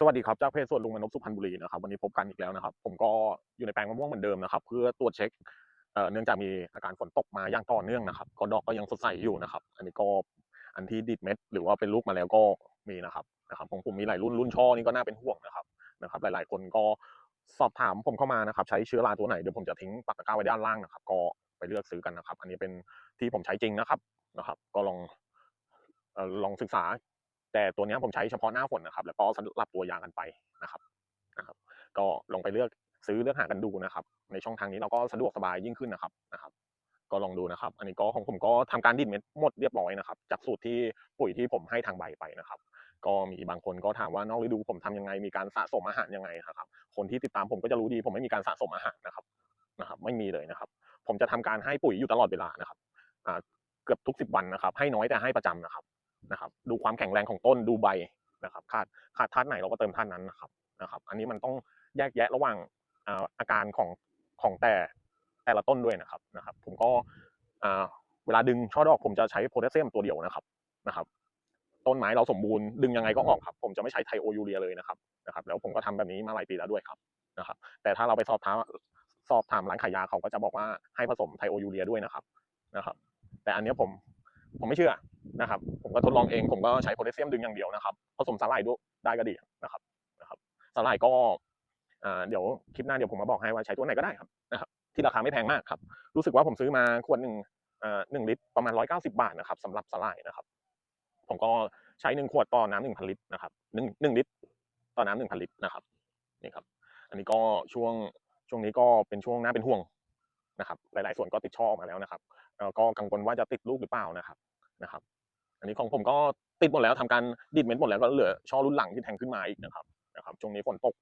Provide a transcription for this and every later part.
สวัสดีครับจากเพจสวนลุงมนพสุพรรณบุรีนะครับวันนี้พบกันอีกแล้วนะครับ ผมก็อยู่ในแปลงมะม่วงเหมือนเดิมนะครับ เพื่อตรวจเช็คเอ่อเนื่องจากมีอาการฝนตกมาอย่างต่อเนื่องนะครับก็ดอกก็ยังสดใสอยู่นะครับ อันนี้ก็อันที่ดิดเม็ด หรือว่าเป็นลูกมาแล้วก็มีนะครับนะครับของผมมีหลายรุ่นรุ่นช่อนี่ก็น่าเป็นห่วงนะครับนะครับ หลาย ๆ คนก็สอบถามผมเข้ามานะครับ ใช้เชื้อราตัวไหนเดี๋ยวผมจะทิ้งปักตะก้าไว้ด้านล่างนะครับ ก็ไปเลือกซื้อกันนะครับ อันนี้เป็นที่ผมใช้จริงนะครับนะครับ ก็ลองเอ่อลองศึกษา แต่ตัวนี้ผมใช้เฉพาะหน้าฝนนะครับ แล้วก็สลับตัวยางกันไปนะครับนะครับ ก็ลองไปเลือกซื้อเลือกหากันดูนะครับ ในช่องทางนี้เราก็สะดวกสบายยิ่งขึ้นนะครับนะครับ ก็ลองดูนะครับ อันนี้ก็ของผมก็ทำการดิดเม็ดหมดเรียบร้อยนะครับ จากสูตรที่ปุ๋ยที่ผมให้ทางใบไปนะครับ ก็มีบางคนก็ถามว่านอกฤดูผมทำยังไง มีการสะสมอาหารยังไงครับ คนที่ติดตามผมก็จะรู้ดี ผมไม่มีการสะสมอาหารนะครับนะครับ ไม่มีเลยนะครับ ผมจะทำการให้ปุ๋ยอยู่ตลอดเวลานะครับอ่าเกือบทุกสิบวันนะครับ ให้น้อยแต่ให้ประจำนะครับ นะครับ ดูความแข็งแรงของต้นดูใบนะครับ ขาดขาดธาตุไหนเราก็เติมธาตุนั้นนะครับนะครับ อันนี้มันต้องแยกแยะระหว่างอาการของของแต่แต่ละต้นด้วยนะครับนะครับ ผมก็เวลาดึงช่อดอกผมจะใช้โพแทสเซียมตัวเดียวนะครับนะครับ ต้นไม้เราสมบูรณ์ดึงยังไงก็ออกครับ ผมจะไม่ใช้ไทโอยูเรียเลยนะครับนะครับ แล้วผมก็ทำแบบนี้มาหลายปีแล้วด้วยครับนะครับ แต่ถ้าเราไปสอบถามสอบถามร้านขายยาเขาก็จะบอกว่าให้ผสมไทโอยูเรียด้วยนะครับนะครับ แต่อันนี้ผม ผมไม่เชื่อนะครับ ผมก็ทดลองเอง ผมก็ใช้โพแทสเซียมดึงอย่างเดียวนะครับ ผสมสาหร่ายด้วยได้ก็ดีนะครับนะครับสาหร่ายก็อ่าเดี๋ยวคลิปหน้าเดี๋ยวผมมาบอกให้ว่าใช้ตัวไหนก็ได้ครับนะครับที่ราคาไม่แพงมากครับ รู้สึกว่าผมซื้อมาขวดหนึ่งอ่าหนึ่งลิตรประมาณร้อยเก้าสิบาทนะครับสำหรับสาหร่ายนะครับ ผมก็ใช้หนึ่งขวดต่อน้ำหนึ่งพันลิตรนะครับหนึ่งหนึ่งลิตรต่อน้ำหนึ่งพันลิตรนะครับนี่ครับ อันนี้ก็ช่วงช่วงนี้ก็เป็นช่วงน่าเป็นห่วง นะครับหลายๆส่วนก็ติดช่อออกมาแล้วนะครับก็กังวลว่าจะติดลูกหรือเปล่านะครับนะครับ อันนี้ของผมก็ติดหมดแล้วทำการดิดเม็ดหมดแล้วก็เหลือช่อรุ่นหลังที่แทงขึ้นมาอีกนะครับนะครับช่วงนี้ฝนตก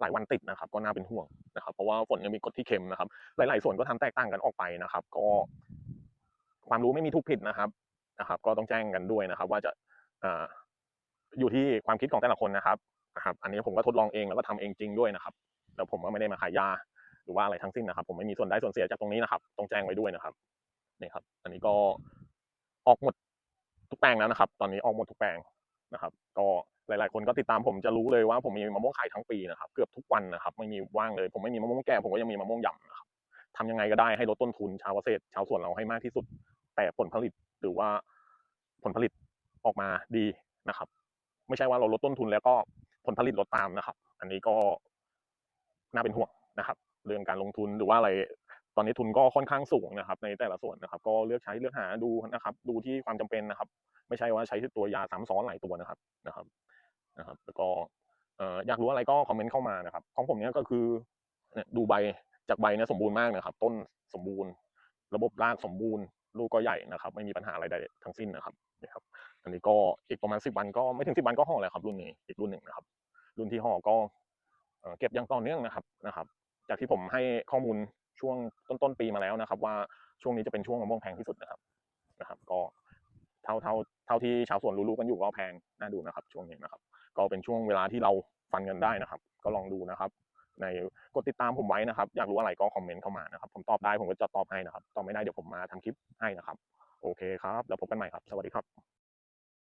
หลายวันติดนะครับ ก็น่าเป็นห่วงนะครับ เพราะว่าฝนยังมีกรดที่เค็มนะครับ หลาย ๆ ส่วนก็ทำแตกต่างกันออกไปนะครับ ก็ ความรู้ไม่มีถูกผิดนะครับนะครับ ก็ต้องแจ้งกันด้วยนะครับ ว่าจะอยู่ที่ความคิดของแต่ละคนนะครับนะครับ อันนี้ผมก็ทดลองเองแล้วก็ทำเองจริงด้วยนะครับ แล้วผมก็ไม่ได้มาขายยา รือว่าอะไรทั้งสิ้นนะครับ ผมไม่มีส่วนได้ส่วนเสียจากตรงนี้นะครับต้องแจ้งไว้ด้วยนะครับนี่ครับ อันนี้ก็ออกหมดทุกแปลงแล้วนะครับ ตอนนี้ออกหมดทุกแปลงนะครับ ก็หลาย ๆ คนก็ติดตามผมจะรู้เลยว่าผมมีมะม่วงขายทั้งปีนะครับ เกือบทุกวันนะครับ ไม่มีว่างเลย ผมไม่มีมะม่วงแก่ผมก็ยังมีมะม่วงหย่ำนะครับทำยังไงก็ได้ให้ลดต้นทุนชาวเกษตรชาวสวนเราให้มากที่สุด แต่ผลผลิตหรือว่าผลผลิตออกมาดีนะครับ ไม่ใช่ว่าเราลดต้นทุนแล้วก็ผลผลิตลดตามนะครับ อันนี้ก็น่าเป็นห่วงนะครับ เรื่องการลงทุนหรือว่าอะไร ตอนนี้ทุนก็ค่อนข้างสูงนะครับ ในแต่ละส่วนนะครับ ก็เลือกใช้เลือกหาดูนะครับ ดูที่ความจำเป็นนะครับ ไม่ใช่ว่าใช้ตัวยาซ้ำซ้อนหลายตัวนะครับนะครับนะครับ แล้วก็เอ่ออยากรู้อะไรก็คอมเมนต์เข้ามานะครับ ของผมเนี้ยก็คือเนี่ยดูใบจากใบเนี่ยสมบูรณ์มากนะครับ ต้นสมบูรณ์ ระบบรากสมบูรณ์ลูกก็ใหญ่นะครับ ไม่มีปัญหาอะไรใดทั้งสิ้นนะครับนี่ครับ อันนี้ก็อีกประมาณสิบวันก็ไม่ถึงสิบวันก็ห่อแล้วครับ รุ่นนี้อีกรุ่นหนึ่งนะครับ รุ่นที่ห่อก็เอ่อเก็บอย่างต่อเนื่องนะครับนะครับ จากที่ผมให้ข้อมูลช่วงต้นต้นๆปีมาแล้วนะครับ ว่าช่วงนี้จะเป็นช่วงมะม่วงแพงที่สุดนะครับนะครับ ก็เท่าเท่าเท่าที่ชาวสวนรู้ๆกันอยู่ก็แพงน่าดูนะครับ ช่วงนี้นะครับ ก็เป็นช่วงเวลาที่เราฟันเงินได้นะครับ ก็ลองดูนะครับ ในกดติดตามผมไว้นะครับ อยากรู้อะไรก็คอมเมนต์เข้ามานะครับ ผมตอบได้ผมก็จะตอบให้นะครับ ตอบไม่ได้เดี๋ยวผมมาทำคลิปให้นะครับ โอเคครับ แล้วพบกันใหม่ครับ สวัสดีครับ